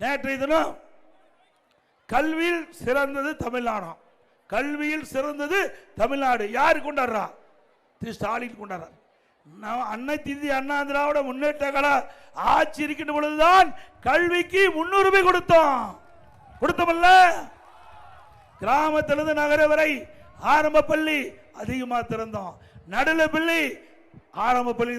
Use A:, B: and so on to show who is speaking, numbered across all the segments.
A: நேற்றைய தினம் கல்வியில் சிறந்தது தமிழ்நாடும் கல்வியில் சிறந்தது தமிழ்நாடு. யார் கொண்டாடுறா? திரு ஸ்டாலின் கொண்டாடுறார். அன்னை திதி அண்ணா திராவிட முன்னேற்ற கழக ஆட்சி இருக்கின்ற பொழுதுதான் கல்விக்கு முன்னுரிமை கொடுத்தோம். கொடுத்தோம்ல கிராமத்திலிருந்து நகர வரை ஆரம்ப பள்ளி அதிகமாக திறந்தோம். நடுநிலை பள்ளி ஆரம்ப பள்ளி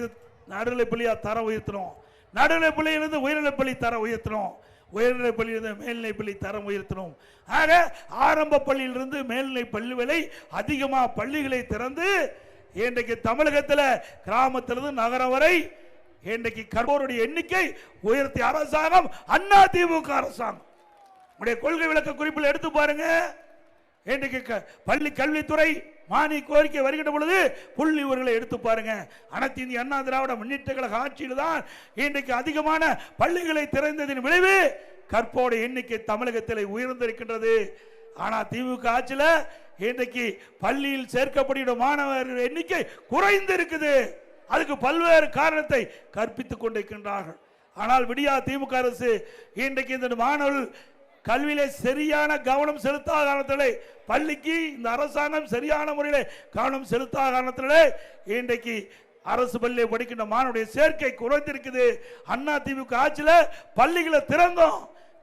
A: நடுநிலை பள்ளியா தரம் உயர்த்தினோம். நடுநிலை பள்ளியிலிருந்து உயர்நிலை பள்ளி தர உயர்த்தினோம். உயர்நிலை பள்ளியிலிருந்து மேல்நிலை பள்ளி தரம் உயர்த்தணும். ஆக ஆரம்ப பள்ளியிலிருந்து மேல்நிலை பள்ளி அதிகமாக பள்ளிகளை திறந்து இன்றைக்கு தமிழகத்தில் கிராமத்திலிருந்து நகரம் வரை இன்றைக்கு கற்போருடைய எண்ணிக்கை உயர்த்திய அரசாங்கம் அண்ணா திமுக அரசாங்கம். உங்களுடைய கொள்கை விளக்க குறிப்பில் எடுத்து பாருங்க. இன்றைக்கு க- பள்ளி கல்வித்துறை மானி கோரிக்கை வருகின்ற பொழுது புள்ளி இவர்களை எடுத்து பாருங்க. அனைத்து இந்திய அண்ணா திராவிட முன்னேற்ற கழக ஆட்சியில் தான் இன்றைக்கு அதிகமான பள்ளிகளை திறந்ததின் விளைவு கற்போட எண்ணிக்கை தமிழகத்தில் உயர்ந்திருக்கின்றது. ஆனால் திமுக ஆட்சியில் இன்றைக்கு பள்ளியில் சேர்க்கப்படுகிற மாணவர் எண்ணிக்கை குறைந்து இருக்குது அதுக்கு பல்வேறு காரணத்தை கற்பித்துக் கொண்டிருக்கின்றார்கள். ஆனால் விடியா திமுக அரசு இன்றைக்கு இந்த மாணவர்கள் கல்வியிலே சரியான கவனம் செலுத்தாத காரணத்திலே பள்ளிக்கு இந்த அரசாங்கம் சரியான முறையில் கவனம் செலுத்தாத காரணத்திலே இன்றைக்கு அரசு பள்ளியை படிக்கின்ற மாணவருடைய சேர்க்கை குறைந்திருக்குது. அண்ணா திமுக ஆட்சியில் பள்ளிகளை திறந்தோம்.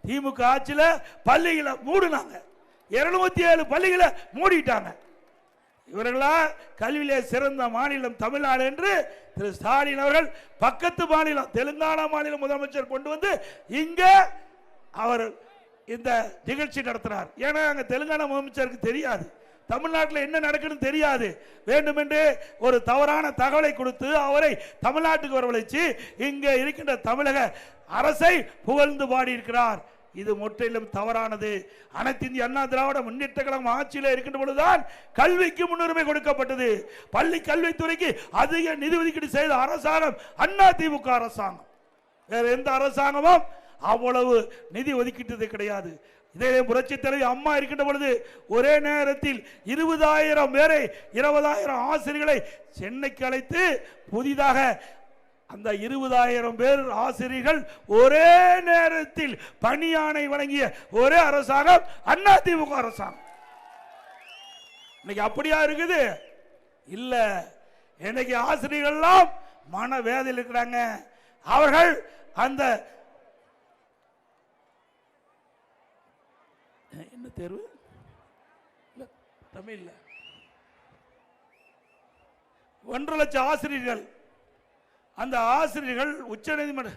A: திமுக ஆட்சியில் பள்ளிகளை மூடினாங்க. இருநூத்தி ஏழு பள்ளிகளை மூடிட்டாங்க. இவர்களா கல்வியிலே சிறந்த மாநிலம் தமிழ்நாடு என்று திரு ஸ்டாலின் அவர்கள் பக்கத்து மாநிலம் தெலுங்கானா மாநில முதலமைச்சர் கொண்டு வந்து இங்க அவர் இந்த நிகழ்ச்சி நடத்தினார் ஏன்னா அங்கே தெலுங்கானா முதலமைச்சருக்கு தெரியாது. தமிழ்நாட்டில் என்ன நடக்குதுன்னு தெரியாது. வேண்டுமென்றே ஒரு தவறான தகவலை கொடுத்து அவரை தமிழ்நாட்டுக்கு வரவழைச்சு இங்கே இருக்கின்ற தமிழக அரசை புகழ்ந்து பாடியிருக்கிறார். இது முற்றிலும் தவறானது. அனைத்து இந்திய அண்ணா திராவிட முன்னேற்ற கழகம் ஆட்சியில் இருக்கின்ற பொழுதுதான் கல்விக்கு முன்னுரிமை கொடுக்கப்பட்டது. பள்ளி கல்வித்துறைக்கு அதிக நிதி ஒதுக்கீடு செய்த அரசாங்கம் அண்ணா திமுக அரசாங்கம். வேற எந்த அரசாங்கமும் அவ்வளவு நிதி ஒதுக்கிட்டது கிடையாது. இதே புரட்சி தலைவி அம்மா இருக்கின்ற பொழுது ஒரே நேரத்தில் இருபதாயிரம் பேரை இருபதாயிரம் ஆசிரியர்களை சென்னைக்கு அழைத்து புதிதாக அந்த இருபதாயிரம் பேர் ஆசிரியர்கள் ஒரே நேரத்தில் பணியானை வழங்கிய ஒரே அரசாங்கம் அண்ணா திமுக அரசாங்கம். இன்னைக்கு அப்படியா இருக்குது? இல்ல. இன்னைக்கு ஆசிரியர்கள்லாம் மன வேதையில் இருக்கிறாங்க. அவர்கள் அந்த என்ன தேர்வு? இல்லை தமிழில். ஒன்றரை லட்சம் ஆசிரியர்கள். அந்த ஆசிரியர்கள் உச்சநீதிமன்ற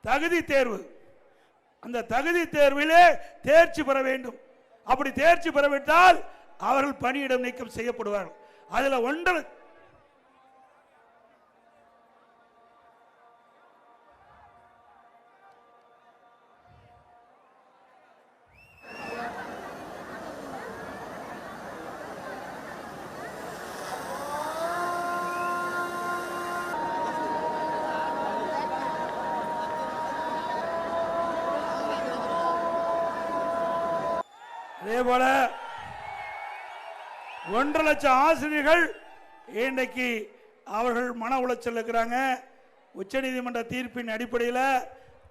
A: தகுதி தேர்வு. அந்த தகுதி தேர்விலே தேர்ச்சி பெற வேண்டும். அப்படி தேர்ச்சி பெறவிட்டால் அவர்கள் பணியிடம் நீக்கம் செய்யப்படுவார்கள். அதில் ஒன்றரை அதே போல ஒன்றரை லட்சம் ஆசிரியர்கள் இன்றைக்கு அவர்கள் மன உளைச்சல் இருக்கிறாங்க. உச்சநீதிமன்ற தீர்ப்பின் அடிப்படையில்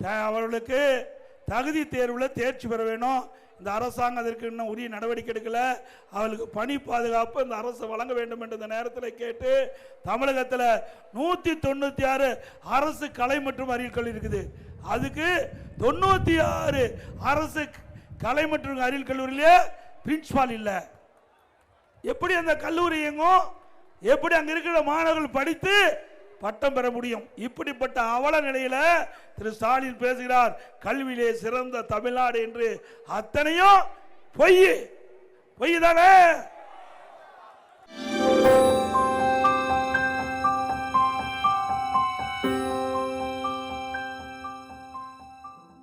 A: த- அவர்களுக்கு தகுதி தேர்வில் தேர்ச்சி பெற வேணும். இந்த அரசாங்கம் அதற்கு இன்னும் உரிய நடவடிக்கை எடுக்கல. அவளுக்கு பணி பாதுகாப்பு இந்த அரசு வழங்க வேண்டும் என்ற இந்த நேரத்தில் கேட்டு தமிழகத்தில் நூற்றி தொண்ணூற்றி ஆறு அரசு கலை மற்றும் அறிவியல் இருக்குது. அதுக்கு தொண்ணூற்றி ஆறு அரசு கலை மற்றும் அறிவியல் கல்லூரியிலே பிரின்சிபால் இல்லை. எப்படி அந்த கல்லூரி இயங்கும்? எப்படி அங்கே இருக்கிற மாணவர்கள் படித்து பட்டம் பெற முடியும்? இப்படிப்பட்ட அவல நிலையில் திரு ஸ்டாலின் பேசுகிறார் கல்வியிலே சிறந்த தமிழ்நாடு என்று அத்தனையும் பொய் பொய் தானே?